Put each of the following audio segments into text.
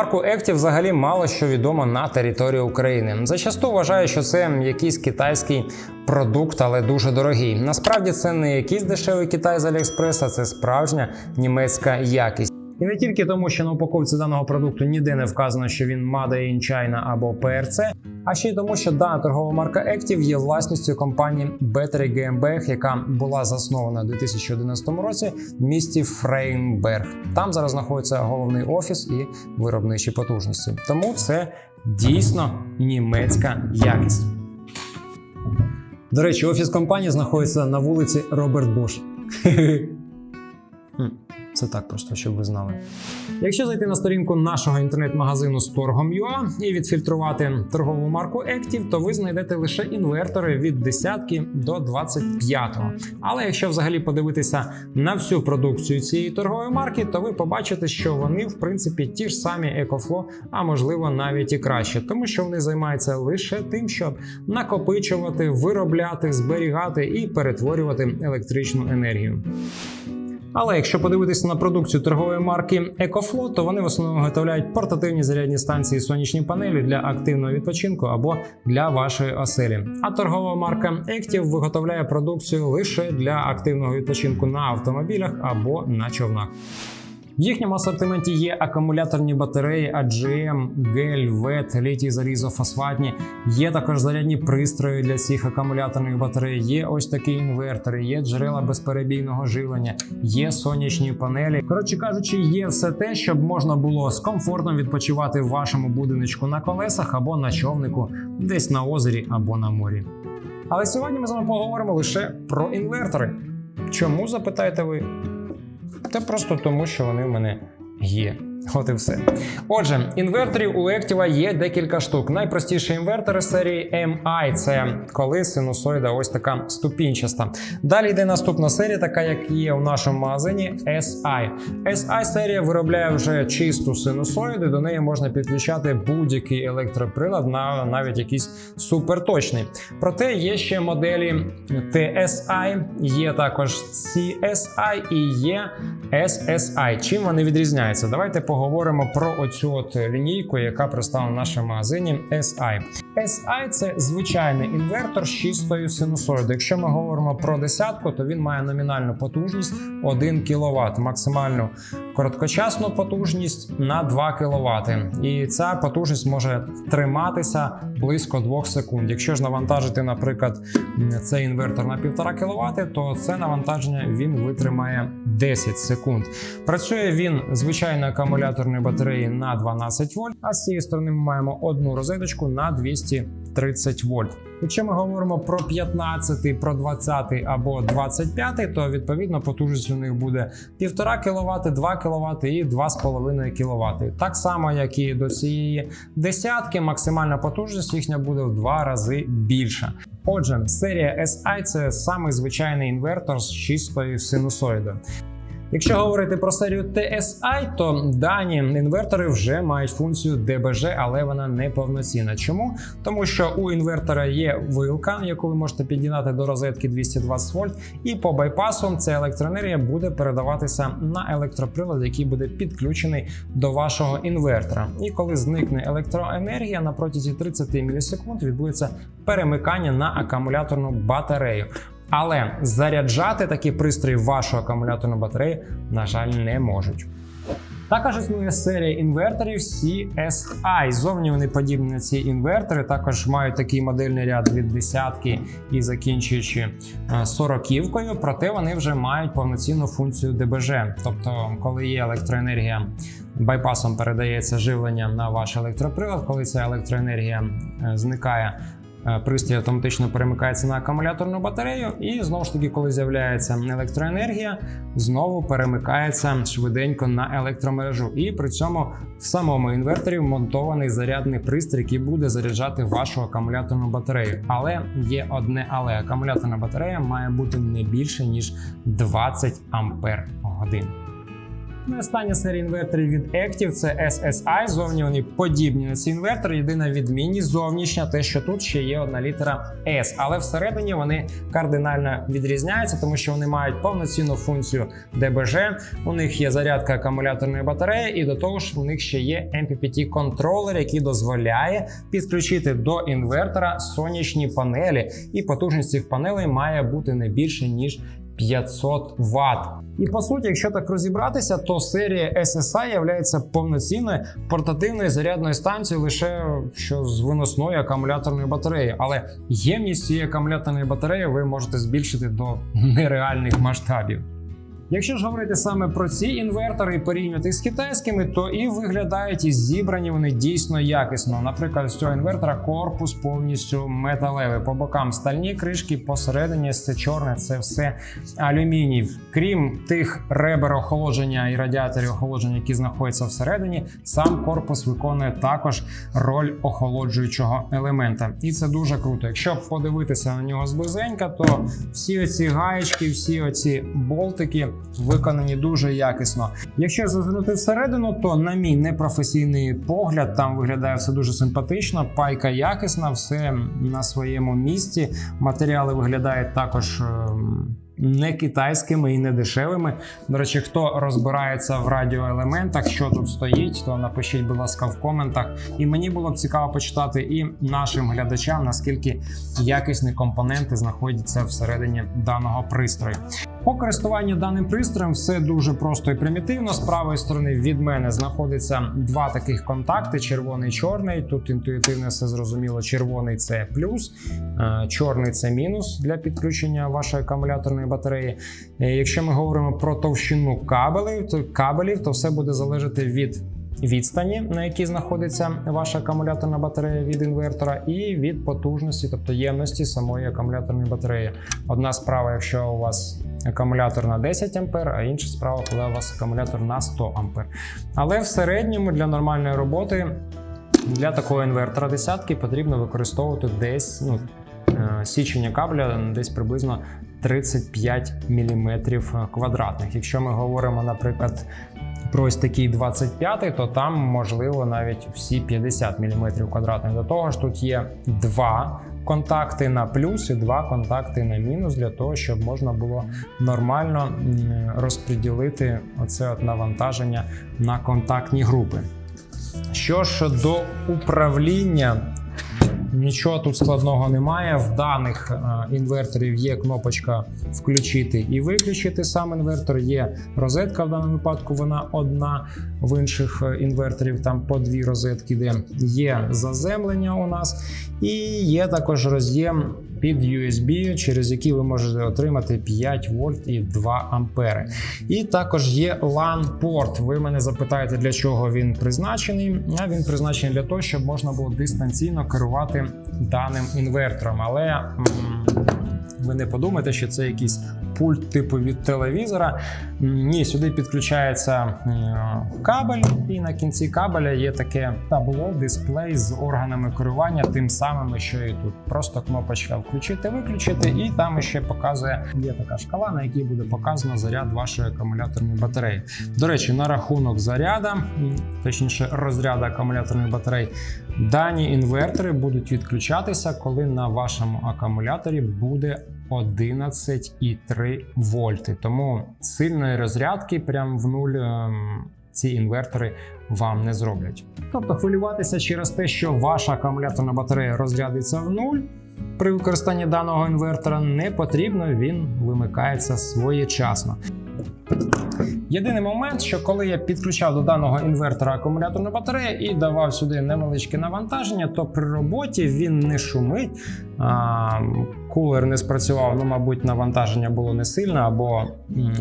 марку Екті взагалі мало що відомо на території України. Зачасту вважаю, що це якийсь китайський продукт, але дуже дорогий. Насправді це не якийсь дешевий Китай з Аліекспреса, це справжня німецька якість. І не тільки тому, що на упаковці даного продукту ніде не вказано, що він Made in China або PRC, а ще й тому, що дана торгова марка Active є власністю компанії Battery GmbH, яка була заснована у 2011 році в місті Фрейнберг. Там зараз знаходиться головний офіс і виробничі потужності. Тому це дійсно німецька якість. До речі, офіс компанії знаходиться на вулиці Роберт Буш. Це так просто, щоб ви знали. Якщо зайти на сторінку нашого інтернет-магазину торгом.ua і відфільтрувати торгову марку Active, то ви знайдете лише інвертори від десятки до 25. Але якщо взагалі подивитися на всю продукцію цієї торгової марки, то ви побачите, що вони в принципі ті ж самі EcoFlow, а можливо навіть і краще, тому що вони займаються лише тим, щоб накопичувати, виробляти, зберігати і перетворювати електричну енергію. Але якщо подивитися на продукцію торгової марки EcoFlow, то вони в основному виготовляють портативні зарядні станції сонячні панелі для активного відпочинку або для вашої оселі. А торгова марка Active виготовляє продукцію лише для активного відпочинку на автомобілях або на човнах. В їхньому асортименті є акумуляторні батареї AGM, гель, ВЕТ, літій залізофосфатні. Є також зарядні пристрої для цих акумуляторних батарей. Є ось такі інвертори, є джерела безперебійного живлення, є сонячні панелі. Коротше кажучи, є все те, щоб можна було з комфортом відпочивати в вашому будиночку на колесах або на човнику, десь на озері або на морі. Але сьогодні ми з вами поговоримо лише про інвертори. Чому запитаєте ви? Та просто тому, що вони в мене є. От і все. Отже, інверторів у Ектіва є декілька штук. Найпростіші інвертори серії MI це коли синусоїда ось така ступінчаста. Далі йде наступна серія, така як є у нашому магазині SI. SI серія виробляє вже чисту синусоїду, до неї можна підключати будь-який електроприлад, на навіть якийсь суперточний. Проте є ще моделі TSI, є також CSI і є SSI. Чим вони відрізняються? Давайте поговоримо про оцю от лінійку, яка представлена в нашому магазині SI. SI це звичайний інвертор з чистою синусоїдою. Якщо ми говоримо про десятку, то він має номінальну потужність 1 кВт, максимальну короткочасну потужність на 2 кВт. І ця потужність може триматися близько 2 секунд. Якщо ж навантажити, наприклад, цей інвертор на 1,5 кВт, то це навантаження він витримає 10 секунд. Працює він звичайно акумуляторної батареї на 12 вольт, а з цієї сторони ми маємо одну розеточку на 230 вольт. Якщо ми говоримо про 15, про 20 або 25, то відповідно потужність у них буде 1,5 кВт, 2 кВт і 2,5 кВт. Так само, як і до цієї десятки, максимальна потужність їхня буде в два рази більша. Отже, серія SI це самий звичайний інвертор з чистою синусоїдою. Якщо говорити про серію TSI, то дані інвертори вже мають функцію DBG, але вона не повноцінна. Чому? Тому що у інвертора є вилка, яку ви можете під'єднати до розетки 220 вольт, і по байпасу ця електроенергія буде передаватися на електроприлад, який буде підключений до вашого інвертора. І коли зникне електроенергія, на протязі 30 мілісекунд відбудеться перемикання на акумуляторну батарею. Але заряджати такі пристрої в вашу акумуляторну батарею, на жаль, не можуть. Також існує серія інверторів CSI. Зовні вони подібні на ці інвертори. Також мають такий модельний ряд від десятки і закінчуючи е, сороківкою. Проте вони вже мають повноцінну функцію ДБЖ. Тобто, коли є електроенергія, байпасом передається живлення на ваш електроприлад. Коли ця електроенергія е, зникає. Е, Пристрій автоматично перемикається на акумуляторну батарею, і знову ж таки, коли з'являється електроенергія, знову перемикається швиденько на електромережу. І при цьому в самому інверторі вмонтований зарядний пристрій, який буде заряджати вашу акумуляторну батарею. Але є одне, але акумуляторна батарея має бути не більше ніж 20 ампер годин. Ну і інверторів від Active це SSI. Зовні вони подібні на ці інвертори. Єдина відмінність зовнішня, те, що тут ще є одна літера S. Але всередині вони кардинально відрізняються, тому що вони мають повноцінну функцію ДБЖ. У них є зарядка акумуляторної батареї, і до того ж, у них ще є MPPT контролер, який дозволяє підключити до інвертора сонячні панелі. І потужність цих панелей має бути не більше ніж 500 Вт. І по суті, якщо так розібратися, то серія SSI є повноцінною портативною зарядною станцією лише що з виносною акумуляторної батареї. Але ємність цієї акумуляторної батареї ви можете збільшити до нереальних масштабів. Якщо ж говорити саме про ці інвертори і порівнювати з китайськими, то і виглядають і зібрані вони дійсно якісно. Наприклад, з цього інвертора корпус повністю металевий. По бокам стальні кришки, посередині це чорне, це все алюміній. Крім тих ребер охолодження і радіаторів охолодження, які знаходяться всередині, сам корпус виконує також роль охолоджуючого елемента. І це дуже круто. Якщо подивитися на нього зблизенька, то всі оці гаєчки, всі оці болтики виконані дуже якісно. Якщо зазирнути всередину, то на мій непрофесійний погляд там виглядає все дуже симпатично. Пайка якісна, все на своєму місці. Матеріали виглядають також. ем, Не китайськими і не дешевими. До речі, хто розбирається в радіоелементах, що тут стоїть, то напишіть, будь ласка, в коментах. І мені було б цікаво почитати і нашим глядачам, наскільки якісні компоненти знаходяться всередині даного пристрою. По користуванню даним пристроєм все дуже просто і примітивно. З правої сторони від мене знаходиться два таких контакти: червоний і чорний. Тут інтуїтивно все зрозуміло. Червоний це плюс, е, чорний це мінус для підключення вашої акумуляторної батареї. Е, Якщо ми говоримо про товщину кабелів, то кабелів, то все буде залежати від. Відстані, на якій знаходиться ваша акумуляторна батарея від інвертора, і від потужності, тобто ємності самої акумуляторної батареї. Одна справа, якщо у вас акумулятор на 10 А, а інша справа, коли у вас акумулятор на 100 А. Але в середньому для нормальної роботи для такого інвертора десятки потрібно використовувати десь ну, е, січення кабеля десь приблизно 35 мм квадратних. Якщо ми говоримо, наприклад, про ось такий 25, то там можливо навіть всі 50 мм квадратних. До того ж, тут є два контакти на плюс і два контакти на мінус для того, щоб можна було нормально розподілити оце от навантаження на контактні групи. Що ж до управління, нічого тут складного немає. В даних е, інверторів є кнопочка включити і виключити сам інвертор. Є розетка в даному випадку, вона одна. В інших е, інверторів там по дві розетки, де є заземлення у нас, і є також роз'єм під USB, через які ви можете отримати 5 вольт і 2 ампери. І також є LAN-порт. Ви мене запитаєте, для чого він призначений. А він призначений для того, щоб можна було дистанційно керувати даним інвертором. Але ви не подумайте, що це якийсь пульт типу від телевізора. Ні, сюди підключається кабель, і на кінці кабеля є таке табло, дисплей з органами керування, тим самим, що і тут. Просто кнопочка включити, виключити, і там ще показує є така шкала, на якій буде показано заряд вашої акумуляторної батареї. До речі, на рахунок заряда, точніше розряду акумуляторної батареї, дані інвертори будуть відключатися, коли на вашому акумуляторі буде 11,3 вольти. Тому сильної розрядки прямо в нуль ем, ці інвертори вам не зроблять. Тобто хвилюватися через те, що ваша акумуляторна батарея розрядиться в нуль. При використанні даного інвертора не потрібно, він вимикається своєчасно. Єдиний момент, що коли я підключав до даного інвертора акумуляторну батарею і давав сюди невеличке навантаження, то при роботі він не шумить, кулер не спрацював, ну, мабуть, навантаження було не сильне, або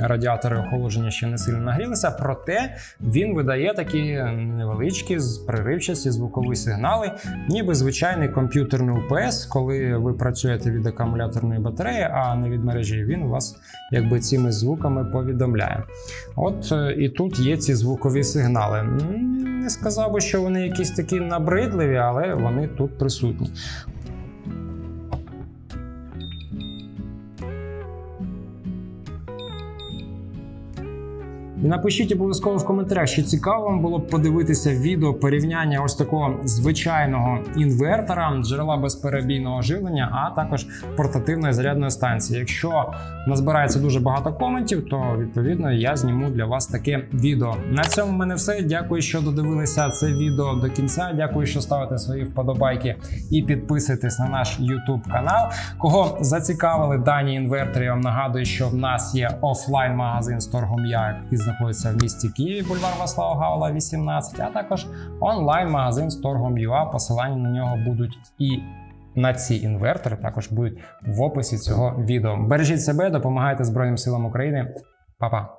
радіатори охолодження ще не сильно нагрілися. Проте він видає такі невеличкі приривчасті звукові сигнали, ніби звичайний комп'ютерний УПС, коли ви працюєте від акумуляторної батареї, а не від мережі. Він вас якби цими звуками повідомляє. От е, і тут є ці звукові сигнали. Не сказав би, що вони якісь такі набридливі, але вони тут присутні. І напишіть обов'язково в коментарях, чи цікаво вам було б подивитися відео порівняння ось такого звичайного інвертора, джерела безперебійного живлення, а також портативної зарядної станції. Якщо назбирається дуже багато коментів, то відповідно я зніму для вас таке відео. На цьому в мене все. Дякую, що додивилися це відео до кінця. Дякую, що ставите свої вподобайки і підписуєтесь на наш YouTube канал. Кого зацікавили дані інвертори, я вам нагадую, що в нас є офлайн магазин з торгом Я, який знаходиться в місті Києві, бульвар Васлава Гавла, 18, а також онлайн магазин з торгом ЮА. Посилання на нього будуть і. На ці інвертори також будуть в описі цього відео. Бережіть себе, допомагайте Збройним силам України. Па-па!